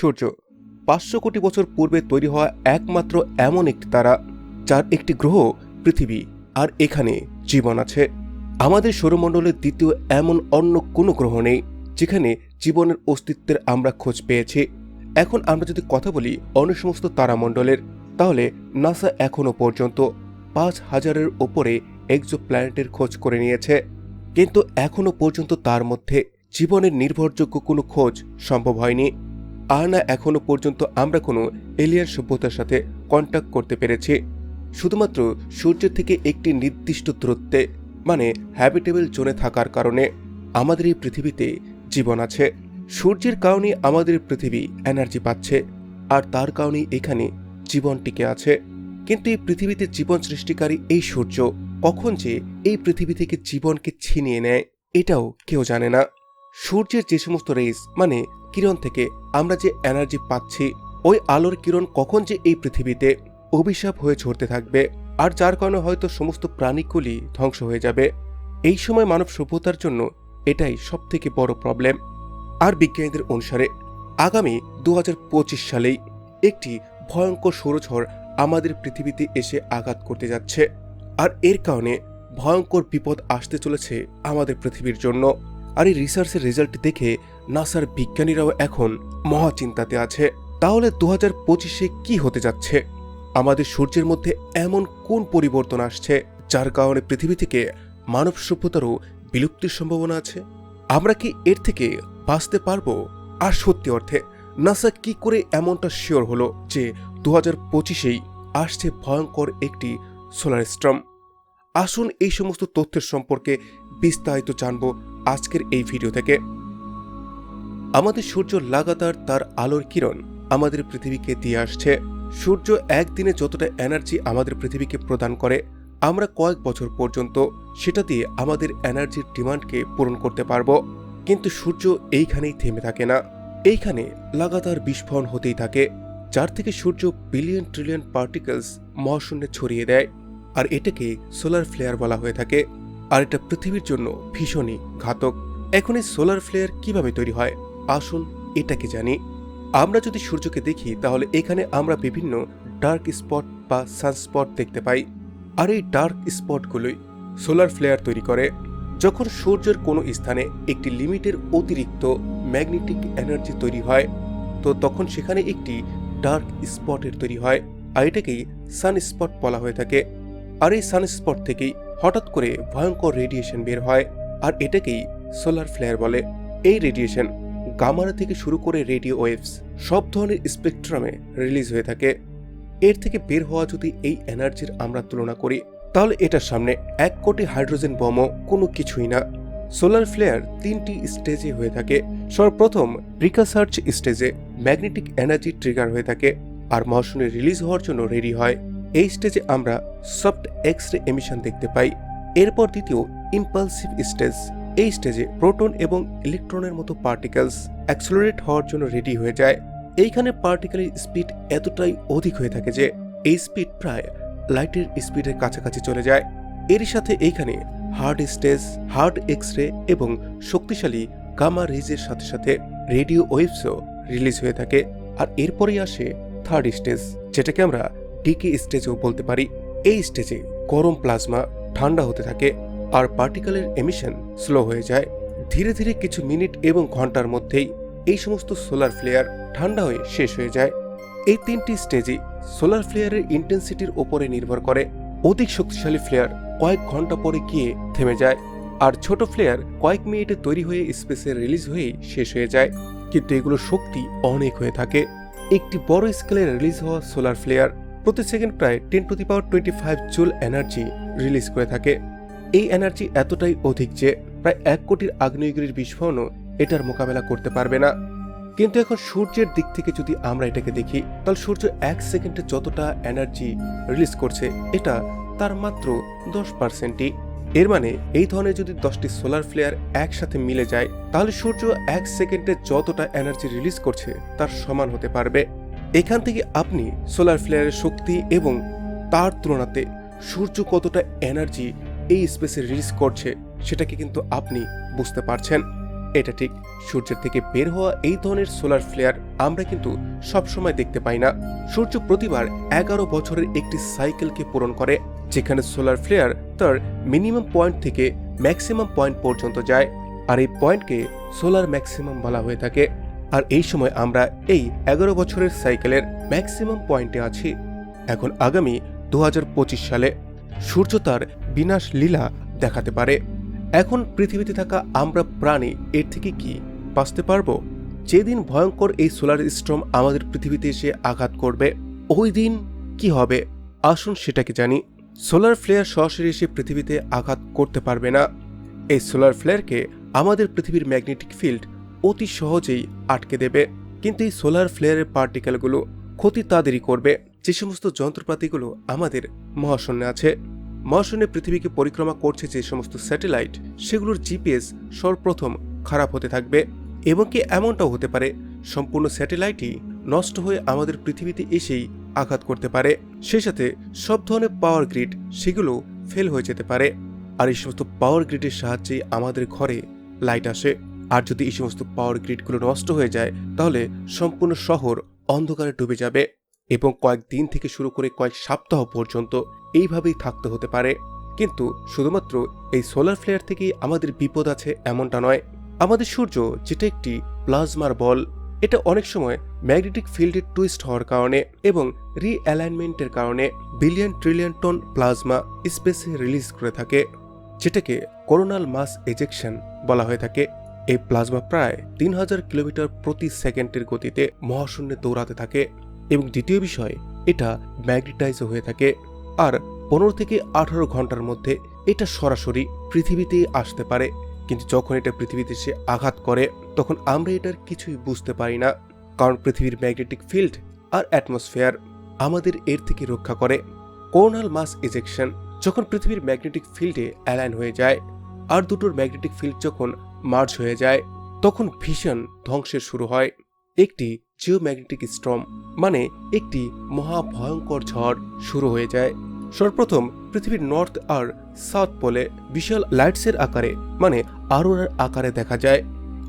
সূর্য। পাঁচশো কোটি বছর পূর্বে তৈরি হওয়া একমাত্র এমন একটি তারা, যার একটি গ্রহ পৃথিবী, আর এখানে জীবন আছে। আমাদের সৌরমণ্ডলের দ্বিতীয় এমন অন্য কোনো গ্রহ নেই, যেখানে জীবনের অস্তিত্বের আমরা খোঁজ পেয়েছি। এখন আমরা যদি কথা বলি অন্য সমস্ত তারামণ্ডলের, তাহলে নাসা এখনও পর্যন্ত পাঁচ হাজারের ওপরে এক্সো প্ল্যানেটের খোঁজ করে নিয়েছে। কিন্তু এখনও পর্যন্ত তার মধ্যে জীবনের নির্ভরযোগ্য কোনো খোঁজ সম্ভব হয়নি। আর না এখনও পর্যন্ত আমরা কোনো এলিয়ান সভ্যতার সাথে কন্ট্যাক্ট করতে পেরেছি। শুধুমাত্র সূর্যের থেকে একটি নির্দিষ্ট দূরত্বে মানে হ্যাবিটেবল জোনে থাকার কারণে আমাদের এই পৃথিবীতে জীবন আছে। সূর্যের কারণে আমাদের পৃথিবী এনার্জি পাচ্ছে, আর তার কারণেই এখানে জীবন টিকে আছে। কিন্তু এই পৃথিবীতে জীবন সৃষ্টিকারী এই সূর্য কখন যে এই পৃথিবী থেকে জীবনকে ছিনিয়ে নেয়, এটাও কেউ জানে না। সূর্যের যে সমস্ত রেস মানে কিরণ থেকে আমরা যে এনার্জি পাচ্ছি, ওই আলোর কিরণ কখন যে এই পৃথিবীতে অভিশাপ হয়ে ঝরতে থাকবে, আর যার কারণে হয়তো সমস্ত প্রাণীকুলই ধ্বংস হয়ে যাবে, এই সময় মানব সভ্যতার জন্য এটাই সবথেকে বড় প্রবলেম আর বিজ্ঞানীদের অনুসারে, আগামী দু হাজার পঁচিশ সালেই একটি ভয়ঙ্কর সৌরঝড় আমাদের পৃথিবীতে এসে আঘাত করতে যাচ্ছে। আর এর কারণে ভয়ঙ্কর বিপদ আসতে চলেছে আমাদের পৃথিবীর জন্য। আর এই রিসার্চের রেজাল্ট দেখে নাসার বিজ্ঞানীরাও এখন মহাচিন্তাতে আছে। তাহলে দু হাজার পঁচিশে কি হতে যাচ্ছে? আমাদের সূর্যের মধ্যে এমন কোন পরিবর্তন আসছে, যার কারণে পৃথিবী থেকে মানব সভ্যতারও বিলুপ্তির সম্ভাবনা আছে? আমরা কি এর থেকে বাঁচতে পারব? আর সত্যি অর্থে, নাসা কি করে এমনটা শিওর হলো যে দু হাজার পঁচিশেই আসছে ভয়ঙ্কর একটি সোলার স্ট্রম আসুন এই সমস্ত তথ্যের সম্পর্কে বিস্তারিত জানব আজকের এই ভিডিও থেকে। আমাদের সূর্য লাগাতার তার আলোর কিরণ আমাদের পৃথিবীকে দিয়ে আসছে। সূর্য একদিনে যতটা এনার্জি আমাদের পৃথিবীকে প্রদান করে, আমরা কয়েক বছর পর্যন্ত সেটা দিয়ে আমাদের এনার্জির ডিমান্ডকে পূরণ করতে পারব। কিন্তু সূর্য এইখানেই থেমে থাকে না। এইখানে লাগাতার বিস্ফোরণ হতেই থাকে, যার থেকে সূর্য বিলিয়ন ট্রিলিয়ন পার্টিকেলস মহাশূন্যে ছড়িয়ে দেয়। আর এটাকে সোলার ফ্লেয়ার বলা হয়ে থাকে। আর এটা পৃথিবীর জন্য ভীষণই ঘাতক। এখন এই সোলার ফ্লেয়ার কীভাবে তৈরি হয়? আসুন এটাকে জানি। আমরা যদি সূর্যকে দেখি, তাহলে এখানে আমরা বিভিন্ন ডার্ক স্পট বা সানস্পট দেখতে পাই। আর এই ডার্ক স্পটগুলোই সোলার ফ্লেয়ার তৈরি করে। যখন সূর্যের কোনো স্থানে একটি লিমিটের অতিরিক্ত ম্যাগনেটিক এনার্জি তৈরি হয়, তো তখন সেখানে একটি ডার্ক স্পটের তৈরি হয়। আর এটাকেই সানস্পট বলা হয়ে থাকে। আর এই সানস্পট থেকেই হঠাৎ করে ভয়ঙ্কর রেডিয়েশন বের হয়, আর এটাকেই সোলার ফ্লেয়ার বলে। এই রেডিয়েশন গামারা থেকে শুরু করে রেডিও ওয়েভস সব ধরনের স্পেকট্রামে রিলিজ হয়ে থাকে। এর থেকে বের হওয়া যদি এই এনার্জির আমরা তুলনা করি, তাহলে এটার সামনে এক কোটি হাইড্রোজেন বমও কোনো কিছুই না। সোলার ফ্লেয়ার তিনটি স্টেজে হয়ে থাকে। সর্বপ্রথম রিকাসার্চ স্টেজে ম্যাগনেটিক এনার্জি ট্রিগার হয়ে থাকে, আর মহাশূন্যে রিলিজ হওয়ার জন্য রেডি হয় এই স্টেজে আমরা সফট এক্স রে এমিশন দেখতে পাই। এরপর দ্বিতীয় ইম্পালসিভ স্টেজ এই স্টেজে প্রোটন এবং ইলেকট্রনের মতো পার্টিকেলস অ্যাক্সেলারেট হওয়ার জন্য রেডি হয়ে যায়। এইখানে পার্টিকেলের স্পিড এতটাই অধিক হয়ে থাকে যে, এই স্পিড প্রায় লাইটের স্পিডের কাছাকাছি চলে যায়। এর সাথে এইখানে hard stage hard X ray এবং শক্তিশালী গামা রেজের সাথে সাথে রেডিও ওয়েভসও রিলিজ হয়ে থাকে। আর এরপরেই আসে থার্ড স্টেজ যেটাকে আমরা ডিকে স্টেজেও বলতে পারি? এই স্টেজে গরম প্লাজমা ঠান্ডা হতে থাকে আর পার্টিকেলের এমিশন স্লো হয়ে যায়। ধীরে ধীরে কিছু মিনিট এবং ঘণ্টার মধ্যেই এই সমস্ত সোলার ফ্লেয়ার ঠান্ডা হয়ে শেষ হয়ে যায়। এই তিনটি স্টেজে সোলার ফ্লেয়ারের ইন্টেন্সিটির ওপরে নির্ভর করে। অধিক শক্তিশালী ফ্লেয়ার কয়েক ঘণ্টা পরে গিয়ে থেমে যায় আর ছোট ফ্লেয়ার কয়েক মিনিটে তৈরি হয়ে স্পেসে রিলিজ হয়েই শেষ হয়ে যায়। কিন্তু এগুলোর শক্তি অনেক হয়ে থাকে। একটি বড় স্কেলে রিলিজ হওয়া সোলার ফ্লেয়ার প্রতি সেকেন্ড প্রায় ten to the power twenty five joule energy release করে থাকে। এই এনার্জি এতটাই অধিক যে প্রায় এক কোটির আগ্নেয়গিরির বিস্ফোরণও এটার মোকাবেলা করতে পারবে না। কিন্তু এখন সূর্যের দিক থেকে যদি আমরা এটাকে দেখি, তাহলে সূর্য এক সেকেন্ডে যতটা এনার্জি রিলিজ করছে, এটা তার মাত্র দশ পার্সেন্টই এর মানে এই ধরনের যদি দশটি সোলার ফ্লেয়ার একসাথে মিলে যায়, তাহলে সূর্য এক সেকেন্ডে যতটা এনার্জি রিলিজ করছে, তার সমান হতে পারবে। এখান থেকে আপনি সোলার ফ্লেয়ারের শক্তি এবং তার তুলনাতে সূর্য কতটা এনার্জি এই স্পেসে রিলিজ করছে সেটাকে কিন্তু আপনি বুঝতে পারছেন। এটা ঠিক সূর্যের থেকে বের হওয়া এই ধরনের সোলার ফ্লেয়ার আমরা কিন্তু সবসময় দেখতে পাই না। সূর্য প্রতিবার এগারো বছরের একটি সাইকেলকে পূরণ করে, যেখানে সোলার ফ্লেয়ার তার মিনিমাম পয়েন্ট থেকে ম্যাক্সিমাম পয়েন্ট পর্যন্ত যায়। আর এই পয়েন্টকে সোলার ম্যাক্সিমাম বলা হয়ে থাকে। আর এই সময় আমরা এই এগারো বছরের সাইকেলের ম্যাক্সিমাম পয়েন্টে আছি। এখন আগামী দু হাজার পঁচিশ সালে সূর্য তার বিনাশ লীলা দেখাতে পারে। এখন পৃথিবীতে থাকা আমরা প্রাণী এর থেকে কি বাঁচতে পারব? যেদিন ভয়ঙ্কর এই সোলার স্ট্রম আমাদের পৃথিবীতে এসে আঘাত করবে, ওই দিন কি হবে? আসুন সেটাকে জানি। সোলার ফ্লেয়ার সরাসরি এসে পৃথিবীতে আঘাত করতে পারবে না। এই সোলার ফ্লেয়ারকে আমাদের পৃথিবীর ম্যাগনেটিক ফিল্ড অতি সহজেই আটকে দেবে। কিন্তু এই সোলার ফ্লেয়ারের পার্টিকেলগুলো ক্ষতি তাদেরই করবে। যে সমস্ত যন্ত্রপাতিগুলো আমাদের মহাশূন্যে আছে। মহাশূন্যে পৃথিবীকে পরিক্রমা করছে যে সমস্ত স্যাটেলাইট, সেগুলোর জিপিএস সর্বপ্রথম খারাপ হতে থাকবে। এবং কি এমনটাও হতে পারে, সম্পূর্ণ স্যাটেলাইটই নষ্ট হয়ে আমাদের পৃথিবীতে এসেই আঘাত করতে পারে। সেই সাথে সব ধরনের পাওয়ার গ্রিড সেগুলো ফেল হয়ে যেতে পারে। আর এই সমস্ত পাওয়ার গ্রিডের সাহায্যে আমাদের ঘরে লাইট আসে। আর যদি এই সমস্ত পাওয়ার গ্রিডগুলো নষ্ট হয়ে যায়, তাহলে সম্পূর্ণ শহর অন্ধকারে ডুবে যাবে এবং কয়েকদিন থেকে শুরু করে কয়েক সপ্তাহ পর্যন্ত এইভাবেই থাকতে হতে পারে। কিন্তু শুধুমাত্র এই সোলার ফ্লেয়ার থেকেই আমাদের বিপদ আছে এমনটা নয়। আমাদের সূর্য যেটা একটি প্লাজমার বল, এটা অনেক সময় ম্যাগনেটিক ফিল্ডের টুইস্ট হওয়ার কারণে এবং রিঅ্যালাইনমেন্টের কারণে বিলিয়ন ট্রিলিয়ন টন প্লাজমা স্পেসে রিলিজ করে থাকে, যেটাকে করোনাল মাস এজেকশন বলা হয়ে থাকে। এই প্লাজমা প্রায় তিন হাজার কিলোমিটার প্রতি সেকেন্ডের গতিতে মহাশূন্যে দৌড়াতে থাকে এবং দ্বিতীয় বিষয়, এটা ম্যাগনেটাইজও হয়ে থাকে। আর পনেরো থেকে আঠারো ঘণ্টার মধ্যে এটা সরাসরি পৃথিবীতে আসতে পারে। কিন্তু যখন এটা পৃথিবীতে সে আঘাত করে, তখন আমরা এটার কিছুই বুঝতে পারি না। কারণ পৃথিবীর ম্যাগনেটিক ফিল্ড আর অ্যাটমসফিয়ার আমাদের এর থেকে রক্ষা করে। কোরোনাল মাস ইজেকশন যখন পৃথিবীর ম্যাগনেটিক ফিল্ডে অ্যালাইন হয়ে যায়, আর দুটোর ম্যাগনেটিক ফিল্ড যখন মার্জ হয়ে যায়। তখন ভীষণ ধ্বংসের শুরু হয়। একটি জিওম্যাগনেটিক স্ট্রম মানে একটি মহাভয়ঙ্কর ঝড় শুরু হয়ে যায়। সর্বপ্রথম পৃথিবীর নর্থ আর সাউথ পোলে বিশাল লাইটসের আকারে মানে আরোরার আকারে দেখা যায়।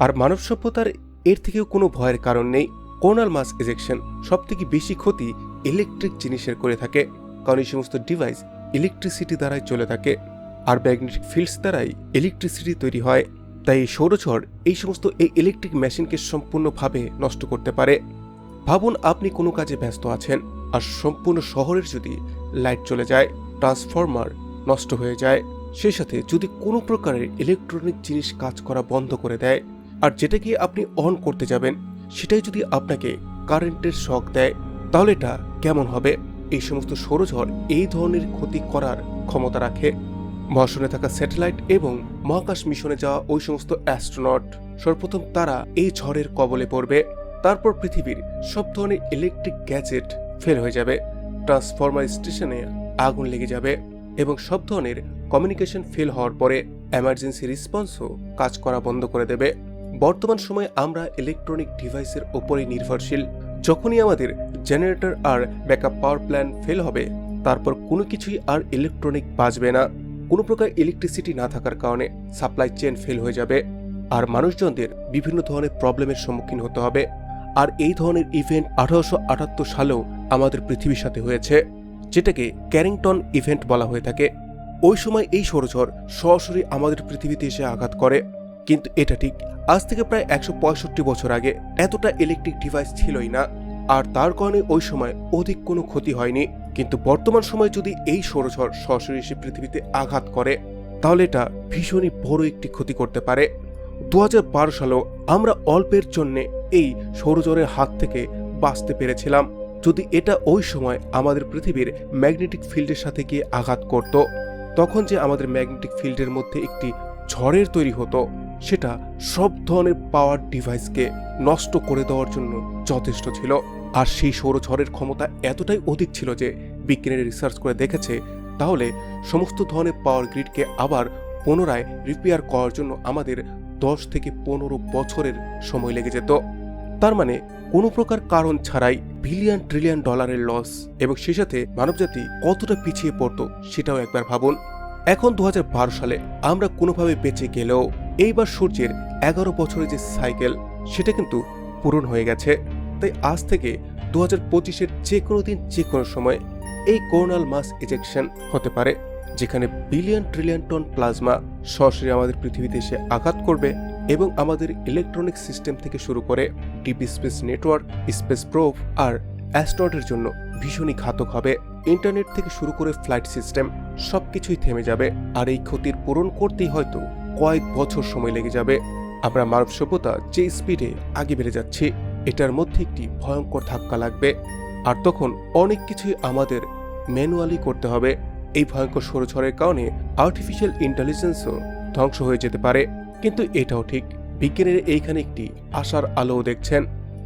আর মানব সভ্যতার এর থেকেও কোনো ভয়ের কারণ নেই। কোনাল মাস এজেকশন সব থেকে বেশি ক্ষতি ইলেকট্রিক জিনিসের করে থাকে, কারণ এই সমস্ত ডিভাইস ইলেকট্রিসিটি দ্বারাই চলে থাকে। আর ম্যাগনেটিক ফিল্ডস দ্বারাই ইলেকট্রিসিটি তৈরি হয়। তাই সৌরঝড় এই সমস্ত এই ইলেকট্রিক মেশিনকে সম্পূর্ণভাবে নষ্ট করতে পারে। ভাবুন আপনি কোনো কাজে ব্যস্ত আছেন, আর সম্পূর্ণ শহরের যদি লাইট চলে যায় ট্রান্সফরমার নষ্ট হয়ে যায়, সেই সাথে যদি কোনো প্রকারের ইলেকট্রনিক জিনিস কাজ করা বন্ধ করে দেয়, আর যেটাকে আপনি অন করতে যাবেন, সেটাই যদি আপনাকে কারেন্টের শক দেয়, তাহলে এটা কেমন হবে? এই সমস্ত সৌরঝড় এই ধরনের ক্ষতি করার ক্ষমতা রাখে। মহাশূন্যে থাকা স্যাটেলাইট এবং মহাকাশ মিশনে যাওয়া ওই সমস্ত অ্যাস্ট্রোনট, সর্বপ্রথম তারা এই ঝড়ের কবলে পড়বে। তারপর পৃথিবীর সব ধরনের ইলেকট্রিক গ্যাজেট ফেল হয়ে যাবে ট্রান্সফরমার স্টেশনে আগুন লেগে যাবে এবং সব ধরনের কমিউনিকেশন ফেল হওয়ার পরে এমার্জেন্সি রেসপন্সও কাজ করা বন্ধ করে দেবে। বর্তমান সময়ে আমরা ইলেকট্রনিক ডিভাইসের ওপরই নির্ভরশীল। যখনই আমাদের জেনারেটর আর ব্যাকআপ পাওয়ার প্ল্যান ফেল হবে, তারপর কোনো কিছুই আর ইলেকট্রনিক বাজবে না। কোনো প্রকার ইলেকট্রিসিটি না থাকার কারণে সাপ্লাই চেন ফেল হয়ে যাবে। আর মানুষজনদের বিভিন্ন ধরনের প্রবলেমের সম্মুখীন হতে হবে। আর এই ধরনের ইভেন্ট আঠারোশো আটাত্তর সালেও আমাদের পৃথিবীর সাথে হয়েছে, যেটাকে ক্যারিংটন ইভেন্ট বলা হয়ে থাকে। ওই সময় এই সৌরঝড় সরাসরি আমাদের পৃথিবীতে এসে আঘাত করে। কিন্তু এটা ঠিক, আজ থেকে প্রায় একশো পঁয়ষট্টি বছর আগে এতটা ইলেকট্রিক ডিভাইস ছিলই না। আর তার কারণে ওই সময় অধিক কোনো ক্ষতি হয়নি। কিন্তু বর্তমান সময়ে যদি এই সৌরঝড় সরাসরি এসে পৃথিবীতে আঘাত করে, তাহলে এটা ভীষণই বড় একটি ক্ষতি করতে পারে। দু হাজার বারো সালেও আমরা অল্পের জন্যে এই সৌরজড়ের হাত থেকে বাঁচতে পেরেছিলাম। যদি এটা ওই সময় আমাদের পৃথিবীর ম্যাগনেটিক ফিল্ডের সাথে গিয়ে আঘাত করত, তখন যে আমাদের ম্যাগনেটিক ফিল্ডের মধ্যে একটি ঝড়ের তৈরি হতো, সেটা সব ধরনের পাওয়ার ডিভাইসকে নষ্ট করে দেওয়ার জন্য যথেষ্ট ছিল। আর সেই সৌরঝড়ের ক্ষমতা এতটাই অধিক ছিল যে বিজ্ঞানীরা রিসার্চ করে দেখেছে, তাহলে সমস্ত ধরনের পাওয়ার গ্রিডকে আবার পুনরায় রিপেয়ার করার জন্য আমাদের দশ থেকে পনেরো বছরের সময় লেগে যেত। তার মানে কোনো প্রকার কারণ ছাড়াই বিলিয়ন ট্রিলিয়ন ডলারের লস এবং সে সাথে মানবজাতি কতটা পিছিয়ে পড়তো সেটাও একবার ভাবুন। এখন দু হাজার বারো সালে আমরা কোনোভাবে বেঁচে গেলেও এইবার সূর্যের এগারো বছরের যে সাইকেল সেটা কিন্তু পূরণ হয়ে গেছে। তাই আজ থেকে দু হাজার পঁচিশের যে কোনো দিন যে কোনো সময় এই করোনাল মাস ইজেকশন হতে পারে, যেখানে বিলিয়ন ট্রিলিয়ন টন প্লাজমা সরাসরি আমাদের পৃথিবীতে এসে আঘাত করবে এবং আমাদের ইলেকট্রনিক সিস্টেম থেকে শুরু করে deep space network space probe আর অ্যাস্ট্রয়েডের জন্য ভীষণই ঘাতক হবে। ইন্টারনেট থেকে শুরু করে ফ্লাইট সিস্টেম সব কিছুই থেমে যাবে আর এই ক্ষতির পূরণ করতেই হয়তো কয়েক বছর সময় লেগে যাবে। আমরা মানব সভ্যতা যে স্পিডে আগে বেড়ে যাচ্ছি এটার মধ্যে একটি ভয়ঙ্কর ধাক্কা লাগবে। আর তখন অনেক কিছুই আমাদের ম্যানুয়ালি করতে হবে। এই ভয়ঙ্কর সৌরঝড়ের কারণে আর্টিফিশিয়াল ইন্টেলিজেন্সও ধ্বংস হয়ে যেতে পারে। কিন্তু এটাও ঠিক, বিজ্ঞানীরা এইখানে একটি আশার আলোও দেখছেন।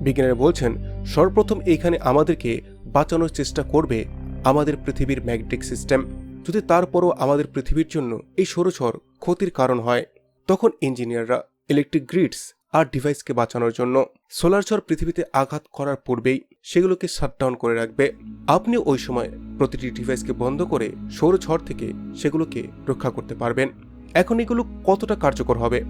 বিজ্ঞানীরা বলছেন, সর্বপ্রথম এইখানে আমাদেরকে বাঁচানোর চেষ্টা করবে আমাদের পৃথিবীর ম্যাগনেটিক সিস্টেম। যদি তারপরও আমাদের পৃথিবীর জন্য এই সৌরঝড় ক্ষতির কারণ হয়, তখন ইঞ্জিনিয়াররা ইলেকট্রিক গ্রিডস আর ডিভাইসকে বাঁচানোর জন্য সোলার ঝড় পৃথিবীতে আঘাত করার পূর্বেই সেগুলোকে শাটডাউন করে রাখবে। আপনি ওই সময় প্রতিটি ডিভাইসকে বন্ধ করে সৌর ঝড় থেকে সেগুলোকে রক্ষা করতে পারবেন। এখন এগুলো কতটা কার্যকর হবে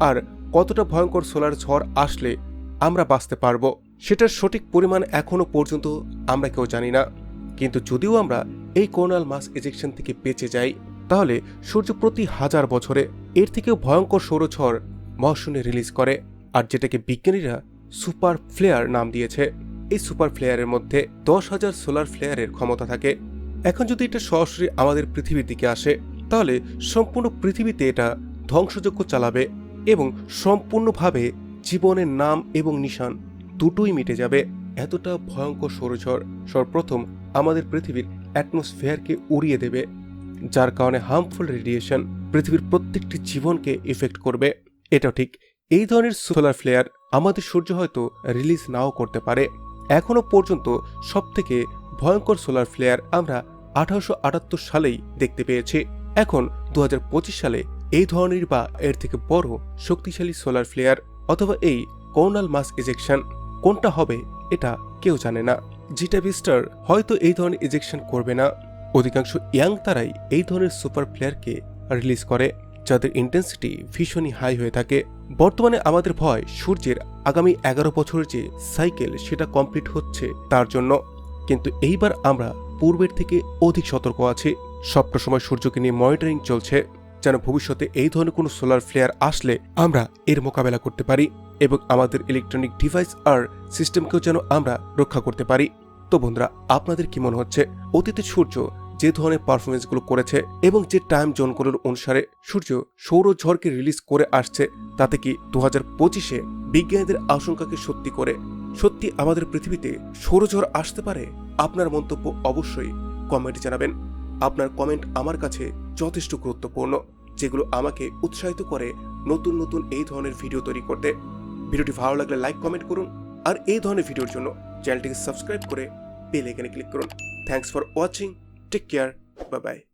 আর কতটা ভয়ঙ্কর সোলার ঝড় আসলে আমরা বাঁচতে পারব, সেটার সঠিক পরিমাণ এখনও পর্যন্ত আমরা কেউ জানি না। কিন্তু যদিও আমরা এই কোরোনাল মাস এজেকশন থেকে বেঁচে যাই, তাহলে সূর্য প্রতি হাজার বছরে এর থেকেও ভয়ঙ্কর সৌরঝড় মহাশূন্যে রিলিজ করে, আর যেটাকে বিজ্ঞানীরা সুপার ফ্লেয়ার নাম দিয়েছে। এই সুপার ফ্লেয়ারের মধ্যে দশ হাজার সোলার ফ্লেয়ারের ক্ষমতা থাকে। এখন যদি এটা সরাসরি আমাদের পৃথিবীর দিকে আসে, তাহলে সম্পূর্ণ পৃথিবীতে এটা ধ্বংসযজ্ঞ চালাবে এবং সম্পূর্ণভাবে জীবনের নাম এবং নিশান দুটোই মিটে যাবে। এতটা ভয়ঙ্কর সৌরঝড় সর্বপ্রথম আমাদের পৃথিবীর অ্যাটমসফিয়ারকে উড়িয়ে দেবে, যার কারণে হার্মফুল রেডিয়েশন পৃথিবীর প্রত্যেকটি জীবনকে ইফেক্ট করবে। এটা ঠিক। এই ধরনের সোলার ফ্লেয়ার আমাদের সূর্য হয়তো রিলিজ নাও করতে পারে। এখনও পর্যন্ত সবথেকে ভয়ঙ্কর সোলার ফ্লেয়ার আমরা আঠারোশো আটাত্তর সালেই দেখতে পেয়েছি। এখন দু হাজার পঁচিশ সালে এই ধরনের বা এর থেকে বড় শক্তিশালী সোলার ফ্লেয়ার অথবা এই কোর্নাল মাস ইজেকশন কোনটা হবে এটা কেউ জানে না। জিটা বিস্টার হয়তো এই ধরনের ইজেকশন করবে না। অধিকাংশ ইয়াং তারাই এই ধরনের সুপার ফ্লেয়ারকে রিলিজ করে। যাদের ইন্টেন্সিটি ভীষণই হাই হয়ে থাকে। বর্তমানে আমাদের ভয় সূর্যের আগামী এগারো বছরের যে সাইকেল সেটা কমপ্লিট হচ্ছে তার জন্য। কিন্তু এইবার আমরা পূর্বের থেকে অধিক সতর্ক আছি। সবটা সময় সূর্যকে নিয়ে মনিটরিং চলছে, যেন ভবিষ্যতে এই ধরনের কোনো সোলার ফ্লেয়ার আসলে আমরা এর মোকাবেলা করতে পারি এবং আমাদের ইলেকট্রনিক ডিভাইস আর সিস্টেমকেও যেন আমরা রক্ষা করতে পারি। তো বন্ধুরা, আপনাদের কি মনে হচ্ছে? অতীতে সূর্য যে ধরনের পারফরমেন্সগুলো করেছে এবং যে টাইম জোনগুলোর অনুসারে সূর্য সৌরঝড়কে রিলিজ করে আসছে, তাতে কি দু হাজার পঁচিশে বিজ্ঞানীদের আশঙ্কাকে সত্যি করে? সত্যি আমাদের পৃথিবীতে সৌরঝড় আসতে পারে? আপনার মন্তব্য অবশ্যই কমেন্টে জানাবেন। আপনার কমেন্ট আমার কাছে যথেষ্ট গুরুত্বপূর্ণ, যেগুলো আমাকে উৎসাহিত করে নতুন নতুন এই ধরনের ভিডিও তৈরি করতে। ভিডিওটি ভালো লাগলে লাইক কমেন্ট করুন আর এই ধরনের ভিডিওর জন্য চ্যানেলটিকে সাবস্ক্রাইব করে বেল এখানে ক্লিক করুন। Thanks for watching Take care. Bye bye.